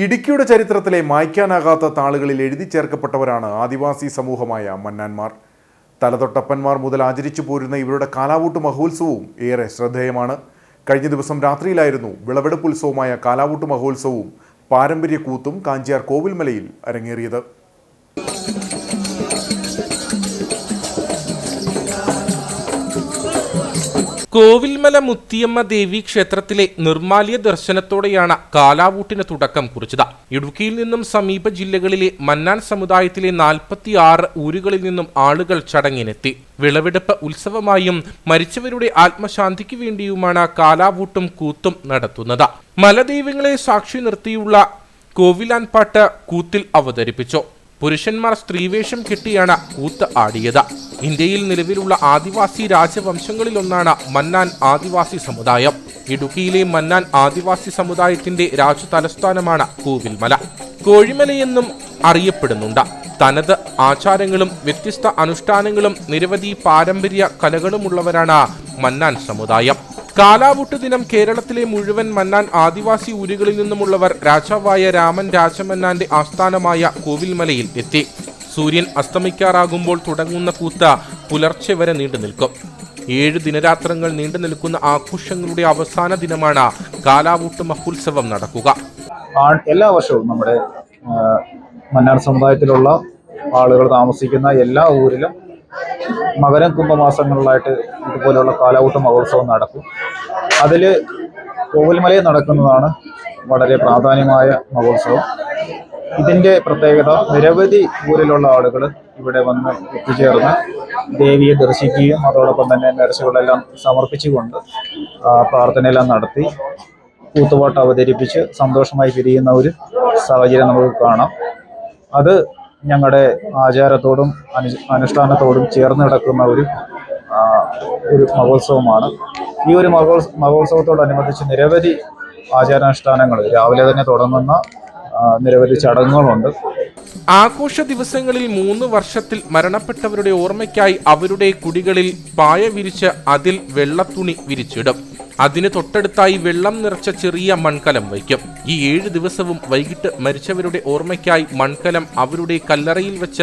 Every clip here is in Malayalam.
ഇടുക്കിയുടെ ചരിത്രത്തിലെ മായ്ക്കാനാകാത്ത താളുകളിൽ എഴുതി ചേർക്കപ്പെട്ടവരാണ് ആദിവാസി സമൂഹമായ മന്നാന്മാർ തലതൊട്ടപ്പന്മാർ മുതൽ ആചരിച്ചു പോരുന്ന ഇവരുടെ കാലാവൂട്ട് മഹോത്സവവും ഏറെ ശ്രദ്ധേയമാണ്. കഴിഞ്ഞ ദിവസം രാത്രിയിലായിരുന്നു വിളവെടുപ്പ് ഉത്സവമായ കാലാവൂട്ട് മഹോത്സവവും പാരമ്പര്യ കൂത്തും കാഞ്ചിയാർ കോവിൽമലയിൽ അരങ്ങേറിയത്. കോവിൽമല മുത്തിയമ്മ ദേവി ക്ഷേത്രത്തിലെ നിർമാല്യ ദർശനത്തോടെയാണ് കാലാവൂട്ടിന് തുടക്കം കുറിച്ചത്. ഇടുക്കിയിൽ നിന്നും സമീപ ജില്ലകളിലെ മന്നാൻ സമുദായത്തിലെ നാൽപ്പത്തിയാറ് ഊരുകളിൽ നിന്നും ആളുകൾ ചടങ്ങിനെത്തി. വിളവെടുപ്പ് ഉത്സവമായും മരിച്ചവരുടെ ആത്മശാന്തിക്ക് വേണ്ടിയുമാണ് കാലാവൂട്ടും കൂത്തും നടത്തുന്നത്. മലദൈവങ്ങളെ സാക്ഷി നിർത്തിയുള്ള കോവിലാൻപാട്ട് കൂത്തിൽ അവതരിപ്പിച്ചു. പുരുഷന്മാർ സ്ത്രീവേഷം കെട്ടിയാണ് കൂത്ത് ആടിയത്. ഇന്ത്യയിൽ നിലവിലുള്ള ആദിവാസി രാജവംശങ്ങളിലൊന്നാണ് മന്നാൻ ആദിവാസി സമുദായം. ഇടുക്കിയിലെ മന്നാൻ ആദിവാസി സമുദായത്തിന്റെ രാജതലസ്ഥാനമാണ് കോവിൽമല. കോഴിമലയെന്നും അറിയപ്പെടുന്നുണ്ട്. തനത് ആചാരങ്ങളും വ്യത്യസ്ത അനുഷ്ഠാനങ്ങളും നിരവധി പാരമ്പര്യ കലകളുമുള്ളവരാണ് മന്നാൻ സമുദായം. കാലാവൂട്ട് ദിനം കേരളത്തിലെ മുഴുവൻ മന്നാൻ ആദിവാസി ഊരുകളിൽ നിന്നുമുള്ളവർ രാജാവായ രാമൻ രാജമന്നാന്റെ ആസ്ഥാനമായ കോവിൽമലയിൽ എത്തി. സൂര്യൻ അസ്തമിക്കാറാകുമ്പോൾ തുടങ്ങുന്ന കൂത്ത പുലർച്ചെ വരെ നീണ്ടു നിൽക്കും. ഏഴ് ദിനരാത്രങ്ങൾ നീണ്ടു നിൽക്കുന്ന ആഘോഷങ്ങളുടെ അവസാന ദിനമാണ് കാലാവൂട്ട് മഹോത്സവം നടക്കുക. എല്ലാ വർഷവും നമ്മുടെ മന്നാർ സമുദായത്തിലുള്ള ആളുകൾ താമസിക്കുന്ന എല്ലാ ഊരിലും മകരം കുംഭമാസങ്ങളിലായിട്ട് ഇതുപോലെയുള്ള കാലാവൂട്ട് മഹോത്സവം നടക്കും. അതിൽ കോവിൽമലയിൽ നടക്കുന്നതാണ് വളരെ പ്രാധാന്യമായ മഹോത്സവം. ഇതിന്റെ പ്രത്യേകത നിരവധി ഊരിലുള്ള ആളുകൾ ഇവിടെ വന്ന് എത്തിച്ചേർന്ന് ദേവിയെ ദർശിക്കുകയും അതോടൊപ്പം തന്നെ നേർച്ചകളെല്ലാം സമർപ്പിച്ചുകൊണ്ട് പ്രാർത്ഥനയെല്ലാം നടത്തി കൂത്തുപാട്ട് അവതരിപ്പിച്ച് സന്തോഷമായി പിരിയുന്ന ഒരു സാഹചര്യം നമുക്ക് കാണാം. അത് ഞങ്ങളുടെ ആചാരത്തോടും അനു അനുഷ്ഠാനത്തോടും ചേർന്ന് കിടക്കുന്ന ഒരു ഒരു മഹോത്സവമാണ്. ഈ ഒരു മഹോത്സ മഹോത്സവത്തോടനുബന്ധിച്ച് നിരവധി ആചാരാനുഷ്ഠാനങ്ങൾ രാവിലെ തന്നെ തുടങ്ങുന്ന നിരവധി ചടങ്ങുകളുണ്ട്. ആഘോഷ ദിവസങ്ങളിൽ മൂന്ന് വർഷത്തിൽ മരണപ്പെട്ടവരുടെ ഓർമ്മയ്ക്കായി അവരുടെ കുടികളിൽ പായ വിരിച്ച് അതിൽ വെള്ളത്തുണി വിരിച്ചിടും. അതിന് തൊട്ടടുത്തായി വെള്ളം നിറച്ച ചെറിയ മൺകലം വയ്ക്കും. ഈ ഏഴ് ദിവസവും വൈകിട്ട് മരിച്ചവരുടെ ഓർമ്മയ്ക്കായി മൺകലം അവരുടെ കല്ലറയിൽ വെച്ച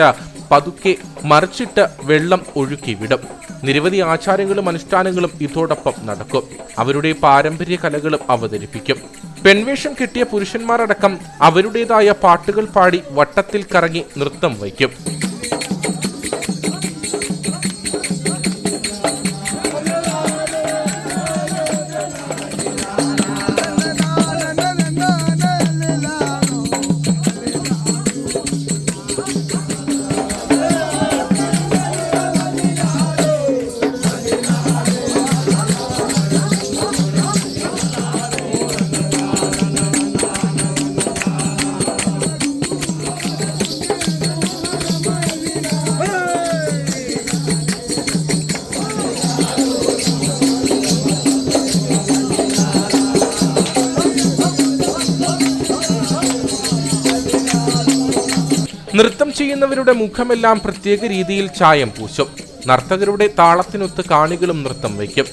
പതുക്കെ മറിച്ചിട്ട് വെള്ളം ഒഴുക്കി വിടും നിരവധി ആചാരങ്ങളും അനുഷ്ഠാനങ്ങളും ഇതോടൊപ്പം നടക്കും. അവരുടെ പാരമ്പര്യ കലകളും അവതരിപ്പിക്കും. പെൺവേഷം കിട്ടിയ പുരുഷന്മാരടക്കം അവരുടേതായ പാട്ടുകൾ പാടി വട്ടത്തിൽ കറങ്ങി നൃത്തം വയ്ക്കും. നൃത്തം ചെയ്യുന്നവരുടെ മുഖമെല്ലാം പ്രത്യേക രീതിയിൽ ചായം പൂശും. നർത്തകരുടെ താളത്തിനൊത്ത് കാണികളും നൃത്തം വയ്ക്കും.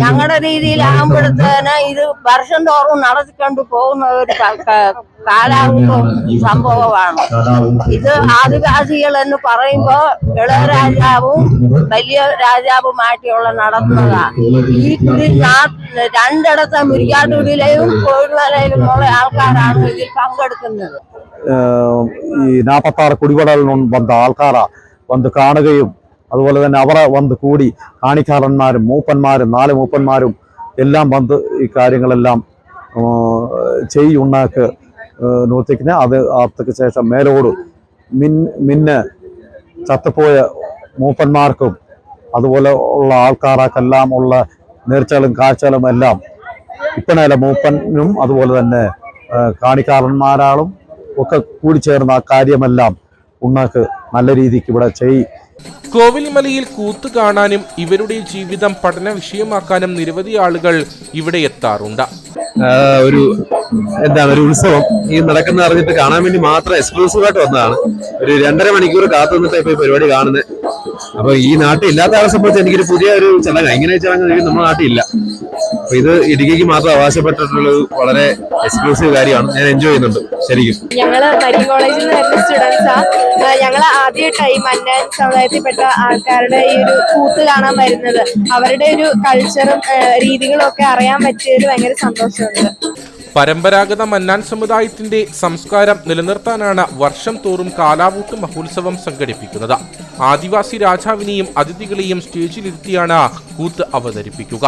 ഞങ്ങളുടെ രീതിയിലാകുമ്പോഴത്തേന് ഇത് വർഷം തോറും നടത്തിക്കൊണ്ട് പോകുന്ന ഒരു കാലാവസ്ഥ സംഭവമാണ് ഇത് ആദിവാസികൾ എന്ന് പറയുമ്പോ ഇളയരാജാവും വലിയ രാജാവുമായിട്ടുള്ള നടത്തുന്നതാ ഈ കുടി രണ്ടിടത്തെ മുരിക്കാട്ടുകുടിയിലെയും കോഴിവലയിലും ഉള്ള ആൾക്കാരാണ് ഇതിൽ പങ്കെടുക്കുന്നത് ഈ നാപ്പത്താറ് കുടിവടലിൽ ബന്ധ വന്ന ആൾക്കാരാ വന്ന് കാണുകയും അതുപോലെ തന്നെ അവർ വന്ന് കൂടി കാണിക്കാരന്മാരും മൂപ്പന്മാരും നാല് മൂപ്പന്മാരും എല്ലാം വന്ന് ഈ കാര്യങ്ങളെല്ലാം ചെയ്യുണ്ടാക്ക് നൂത്തിക്കുന്ന അത് അർത്ഥക്ക് ശേഷം മേലോട് മിൻ മിന്ന് ചത്തുപോയ മൂപ്പന്മാർക്കും അതുപോലെ ഉള്ള ആൾക്കാർക്കെല്ലാം ഉള്ള നേർച്ചകളും കാഴ്ചകളും എല്ലാം ഇപ്പനേല മൂപ്പനും അതുപോലെ തന്നെ കാണിക്കാരന്മാരാളും ഒക്കെ ചേർന്ന ആ കാര്യമെല്ലാം ഉണ്ണാക്ക് നല്ല രീതിക്ക് ഇവിടെ ചെയ് കോവിൽമലയിൽ കൂത്ത് കാണാനും ഇവരുടെ ജീവിതം പഠന വിഷയമാക്കാനും നിരവധി ആളുകൾ ഇവിടെ എത്താറുണ്ട്. ഒരു എന്താണ് ഒരു ഉത്സവം. ഈ നടക്കുന്ന അറിഞ്ഞിട്ട് കാണാൻ വേണ്ടി മാത്രം എക്സ്ക്ലൂസീവ് ആയിട്ട് വന്നതാണ്. ഒരു രണ്ടര മണിക്കൂർ കാത്തു നിന്നിട്ട് ഇപ്പൊ പരിപാടി കാണുന്നത് അപ്പൊ ഈ നാട്ടിൽ ഇല്ലാത്ത ആളെ സംബന്ധിച്ച് എനിക്കൊരു പുതിയ ഒരു ചടങ്ങ്. ഇങ്ങനെ ചടങ്ങ് നമ്മുടെ നാട്ടിൽ ഇല്ല. അപ്പൊ ഇത് ഇടുക്കിക്ക് മാത്രം അവകാശപ്പെട്ടിട്ടുള്ള വളരെ എക്സ്ക്ലൂസീവ് കാര്യമാണ്. ഞാൻ എൻജോയ് ചെയ്യുന്നുണ്ട് ശരിക്കും. ഞങ്ങൾ മരിയൻ കോളേജിൽ നിന്ന് വരുന്ന സ്റ്റുഡൻസാ ഞങ്ങൾ ആദ്യമായിട്ടായി മന്നാൻ സമുദായത്തിൽപ്പെട്ട ആൾക്കാരുടെ ഈ ഒരു കൂത്ത് കാണാൻ വരുന്നത്. അവരുടെ ഒരു കൾച്ചറും രീതികളും ഒക്കെ അറിയാൻ പറ്റിയതിൽ ഭയങ്കര സന്തോഷമുണ്ട്. പരമ്പരാഗത മന്നാൻ സമുദായത്തിന്റെ സംസ്കാരം നിലനിർത്താനാണ് വർഷം തോറും കാലാവൂട്ട് മഹോത്സവം സംഘടിപ്പിക്കുന്നത്. ആദിവാസി രാജാവിനെയും അതിഥികളെയും സ്റ്റേജിലിരുത്തിയാണ് കൂത്ത് അവതരിപ്പിക്കുക.